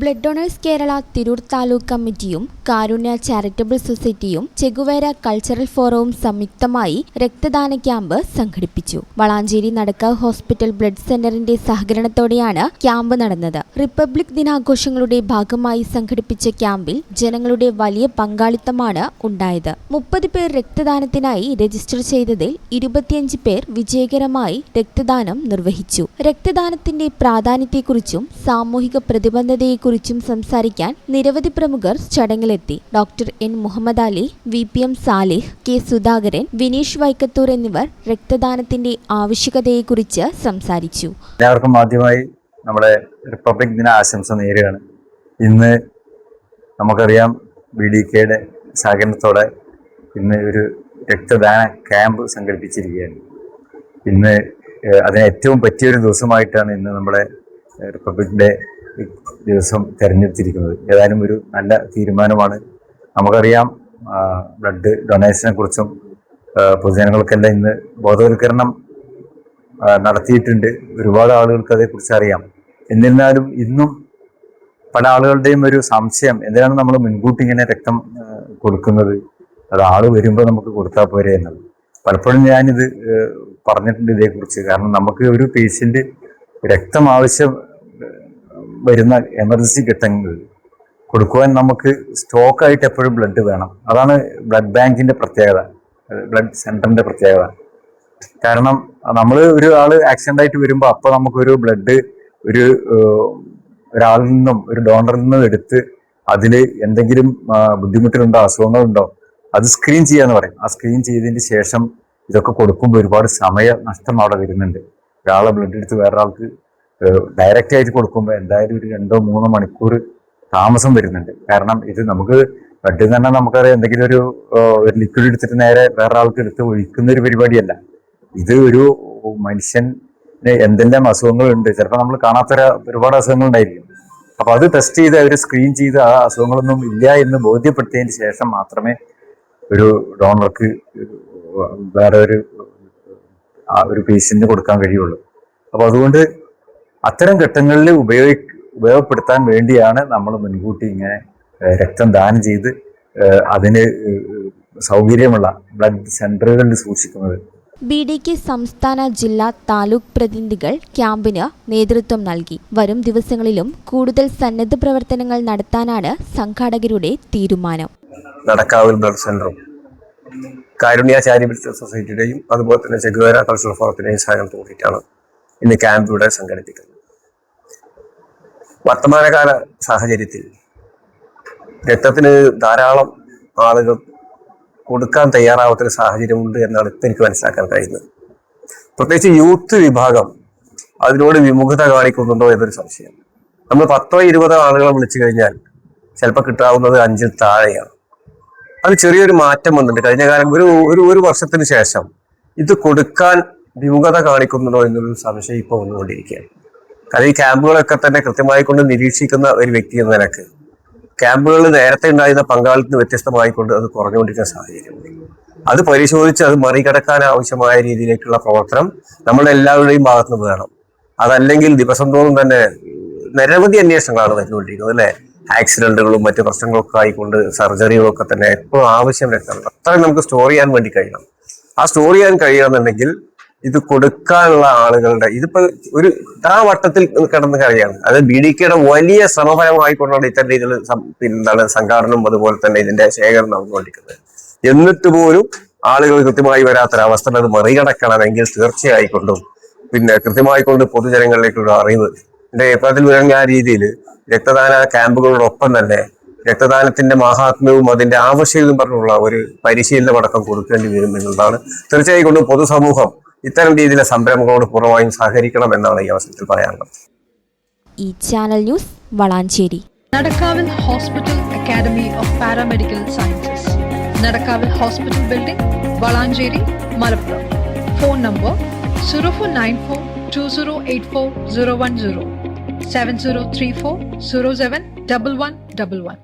Blood donors Kerala Tirur taluk കമ്മിറ്റിയും Karunya charitable സൊസൈറ്റിയും Che Guevara cultural ഫോറവും സംയുക്തമായി രക്തദാന ക്യാമ്പ് സംഘടിപ്പിച്ചു. വളാഞ്ചേരി നടക്കാവ് ഹോസ്പിറ്റൽ ബ്ലഡ് സെന്ററിന്റെ സഹകരണത്തോടെയാണ് ക്യാമ്പ് നടന്നത്. റിപ്പബ്ലിക് ദിനാഘോഷങ്ങളുടെ ഭാഗമായി സംഘടിപ്പിച്ച ക്യാമ്പിൽ ജനങ്ങളുടെ വലിയ പങ്കാളിത്തമാണ് ഉണ്ടായത്. മുപ്പത് പേർ രക്തദാനത്തിനായി രജിസ്റ്റർ ചെയ്തതിൽ ഇരുപത്തിയഞ്ച് പേർ വിജയകരമായി രക്തദാനം നിർവഹിച്ചു. രക്തദാനത്തിന്റെ പ്രാധാന്യത്തെക്കുറിച്ചും സാമൂഹിക പ്രതിബദ്ധതയെക്കുറിച്ചും സംസാരിക്കാൻ നിരവധി പ്രമുഖർ ചടങ്ങിലെത്തി. Doctor N. Muhammad Ali V. P. M. Salih K. Sudhakaran Vineesh Vaikkathur എന്നിവർ രക്തദാനത്തിന്റെ ആവശ്യകതയെക്കുറിച്ച് സംസാരിച്ചു. എല്ലാവർക്കും ആദ്യമായി നമ്മുടെ റിപ്പബ്ലിക് ദിന ആശംസ നേരുകയാണ്. ഇന്ന് നമുക്കറിയാം ബി ഡി കെയുടെ സഹകരണത്തോടെ ഇന്ന് ഒരു രക്തദാന ക്യാമ്പ് സംഘടിപ്പിച്ചിരിക്കുകയാണ്. ഇന്ന് അതിന് ഏറ്റവും പറ്റിയൊരു ദിവസമായിട്ടാണ് ഇന്ന് നമ്മുടെ റിപ്പബ്ലിക് ഡേ ദിവസം തിരഞ്ഞെടുത്തിരിക്കുന്നത്. ഏതായാലും ഒരു നല്ല തീരുമാനമാണ്. നമുക്കറിയാം ബ്ലഡ് ഡൊണേഷനെ കുറിച്ചും പൊതുജനങ്ങൾക്കെല്ലാം ഇന്ന് ബോധവൽക്കരണം നടത്തിയിട്ടുണ്ട്. ഒരുപാട് ആളുകൾക്ക് അതേക്കുറിച്ച് അറിയാം. എന്നിരുന്നാലും ഇന്നും പല ആളുകളുടെയും ഒരു സംശയം എന്തിനാണ് നമ്മൾ മുൻകൂട്ടി ഇങ്ങനെ രക്തം കൊടുക്കുന്നത്? അത് ആൾ വരുമ്പോൾ നമുക്ക് കൊടുത്താൽ പോരെ എന്നത്. പലപ്പോഴും ഞാനിത് പറഞ്ഞിട്ടുണ്ട് ഇതേക്കുറിച്ച്. കാരണം നമുക്ക് ഒരു പേഷ്യന്റ് രക്തം ആവശ്യം വരുന്ന എമർജൻസി ഘട്ടങ്ങളിൽ കൊടുക്കുവാൻ നമുക്ക് സ്റ്റോക്കായിട്ട് എപ്പോഴും ബ്ലഡ് വേണം. അതാണ് ബ്ലഡ് ബാങ്കിന്റെ പ്രത്യേകത. ബ്ലഡ് സെന്ററിന്റെ പ്രത്യേകത. കാരണം നമ്മൾ ഒരു ആൾ ആക്സിഡന്റ് ആയിട്ട് വരുമ്പോൾ അപ്പോൾ നമുക്കൊരു ബ്ലഡ് ഒരു ഒരാളിൽ നിന്നും ഒരു ഡോണറിൽ നിന്നും എടുത്ത് അതിൽ എന്തെങ്കിലും ആ, ബുദ്ധിമുട്ടുകളുണ്ടോ അസുഖങ്ങളുണ്ടോ അത് സ്ക്രീൻ ചെയ്യാന്ന് പറയും. ആ സ്ക്രീൻ ചെയ്തതിന് ശേഷം ഇതൊക്കെ കൊടുക്കുമ്പോൾ ഒരുപാട് സമയ നഷ്ടം അവിടെ വരുന്നുണ്ട്. ഒരാളെ ബ്ലഡ് എടുത്ത് വേറൊരാൾക്ക് ഡയറക്റ്റ് ആയിട്ട് കൊടുക്കുമ്പോൾ എന്തായാലും ഒരു രണ്ടോ മൂന്നോ മണിക്കൂർ താമസം വരുന്നുണ്ട്. കാരണം ഇത് നമുക്ക് ബ്ലഡിൽ തന്നെ നമുക്കറിയാം എന്തെങ്കിലും ഒരു ഒരു ലിക്വിഡ് എടുത്തിട്ട് നേരെ വേറെ ആൾക്ക് എടുത്ത് ഒഴിക്കുന്ന ഒരു പരിപാടിയല്ല. ഇത് ഒരു മനുഷ്യന് എന്തെല്ലാം അസുഖങ്ങളുണ്ട് ചിലപ്പോൾ നമ്മൾ കാണാത്ത ഒരു- ഒരുപാട് അസുഖങ്ങൾ ഉണ്ടായിരിക്കും അപ്പൊ അത് ടെസ്റ്റ് ചെയ്ത് അവർ സ്ക്രീൻ ചെയ്ത് ആ അസുഖങ്ങളൊന്നും ഇല്ല എന്ന് ബോധ്യപ്പെടുത്തിയതിന് ശേഷം മാത്രമേ ഒരു ഡോണർക്ക് വേറെ ഒരു ആ ഒരു പേഷ്യന്റിന് കൊടുക്കാൻ കഴിയുള്ളൂ. അപ്പൊ അതുകൊണ്ട് അത്തരം ഘട്ടങ്ങളിൽ ഉപയോഗി ഉപയോഗപ്പെടുത്താൻ വേണ്ടിയാണ് നമ്മൾ മുൻകൂട്ടി ഇങ്ങനെ രക്തം ദാനം ചെയ്ത് അതിന് സൗകര്യമുള്ള ബ്ലഡ് സെന്ററുകളിൽ സൂക്ഷിക്കുന്നത്. ബി ഡി കെ സംസ്ഥാന ജില്ലാ താലൂക്ക് പ്രതിനിധികൾ ക്യാമ്പിന് നേതൃത്വം നൽകി. വരും ദിവസങ്ങളിലും കൂടുതൽ സന്നദ്ധ പ്രവർത്തനങ്ങൾ നടത്താനാണ് സംഘാടകരുടെ തീരുമാനം. നടക്കാവിൽ ബ്ലഡ് സെന്ററും കാരുണ്യ ചാരിറ്റബിൾ സൊസൈറ്റിയുടെയും അതുപോലെ തന്നെ ചെഗുവേര കൾച്ചറൽ ഫോറത്തിന്റെയും സഹായം തോന്നിയിട്ടാണ് ഇന്ന് ക്യാമ്പ് ഇവിടെ സംഘടിപ്പിക്കുന്നത്. വർത്തമാനകാല സാഹചര്യത്തിൽ രക്തത്തിന് ധാരാളം ആളുകൾ കൊടുക്കാൻ തയ്യാറാവാത്തൊരു സാഹചര്യമുണ്ട് എന്നാണ് ഇപ്പം എനിക്ക് മനസ്സിലാക്കാൻ കഴിയുന്നത്. പ്രത്യേകിച്ച് യൂത്ത് വിഭാഗം അതിനോട് വിമുഖത കാണിക്കുന്നുണ്ടോ എന്നൊരു സംശയം. നമ്മൾ പത്തോ ഇരുപതോ ആളുകളെ വിളിച്ചു കഴിഞ്ഞാൽ ചിലപ്പോൾ കിട്ടാവുന്നത് അഞ്ചിൽ താഴെയാണ്. അത് ചെറിയൊരു മാറ്റം വന്നിട്ടുണ്ട്. കഴിഞ്ഞ കാലം ഒരു ഒരു ഒരു വർഷത്തിന് ശേഷം ഇത് കൊടുക്കാൻ വിമുഖത കാണിക്കുന്നുണ്ടോ എന്നൊരു സംശയം ഇപ്പോൾ വന്നുകൊണ്ടിരിക്കുകയാണ്. കാരണം ഈ ക്യാമ്പുകളൊക്കെ തന്നെ കൃത്യമായി കൊണ്ട് നിരീക്ഷിക്കുന്ന ഒരു വ്യക്തി എന്ന നിലയ്ക്ക് ക്യാമ്പുകളിൽ നേരത്തെ ഉണ്ടായിരുന്ന പങ്കാളിത്തത്തിന് വ്യത്യസ്തമായിക്കൊണ്ട് അത് കുറഞ്ഞുകൊണ്ടിരിക്കുന്ന സാഹചര്യം. അത് പരിശോധിച്ച് അത് മറികടക്കാൻ ആവശ്യമായ രീതിയിലേക്കുള്ള പ്രവർത്തനം നമ്മളെല്ലാവരുടെയും എല്ലാവരുടെയും ഭാഗത്തു നിന്ന് വേണം. അതല്ലെങ്കിൽ ദിവസം തോറും തന്നെ നിരവധി അന്വേഷണങ്ങളാണ് വരുന്നുകൊണ്ടിരിക്കുന്നത് അല്ലെ? ആക്സിഡന്റുകളും മറ്റു പ്രശ്നങ്ങളൊക്കെ ആയിക്കൊണ്ട് സർജറികളൊക്കെ തന്നെ എപ്പോഴും ആവശ്യം രക്തമുണ്ട് അത്രയും നമുക്ക് സ്റ്റോർ ചെയ്യാൻ വേണ്ടി കഴിയണം. ആ സ്റ്റോർ ചെയ്യാൻ കഴിയണമെന്നുണ്ടെങ്കിൽ ഇത് കൊടുക്കാനുള്ള ആളുകളുടെ ഇതിപ്പോ ഒരു ആ വട്ടത്തിൽ കിടന്ന് കഴിയാണ് അത് ബി ഡി കെയുടെ വലിയ ശ്രമഫലമായിക്കൊണ്ടാണ് ഇത്തരം രീതിയിൽ പിന്നെന്താണ് സംഘാടനം അതുപോലെ തന്നെ ഇതിന്റെ ശേഖരണം നടന്നുകൊണ്ടിരിക്കുന്നത്. എന്നിട്ട് പോലും ആളുകൾ കൃത്യമായി വരാത്തൊരവസ്ഥ അത് മറികടക്കണമെങ്കിൽ തീർച്ചയായിക്കൊണ്ടും പിന്നെ കൃത്യമായി കൊണ്ട് പൊതുജനങ്ങളിലേക്കുള്ള അറിവ് എന്റെ ഏപ്രിൽ വിളങ്ങിയ രീതിയിൽ രക്തദാന ക്യാമ്പുകളോടൊപ്പം തന്നെ രക്തദാനത്തിന്റെ മഹാത്മ്യവും അതിന്റെ ആവശ്യവും പറഞ്ഞുള്ള ഒരു പരിശീലനം അടക്കം കൊടുക്കേണ്ടി വരും എന്നുള്ളതാണ്. തീർച്ചയായും കൊണ്ട് പൊതുസമൂഹം ഇത്തരം രീതിയിലെ സംരംഭങ്ങളോട് പൂർണമായും സഹകരിക്കണം എന്നാണ് ഈ അവസരത്തിൽ പറയാനുള്ളത്. ഈ channel news Valanchery. Nadakkavil hospital academy of paramedical sciences Nadakkavil hospital building Valanchery Malappuram. Phone number zero four nine four two zero eight four zero one zero seven zero three four zero seven double one double one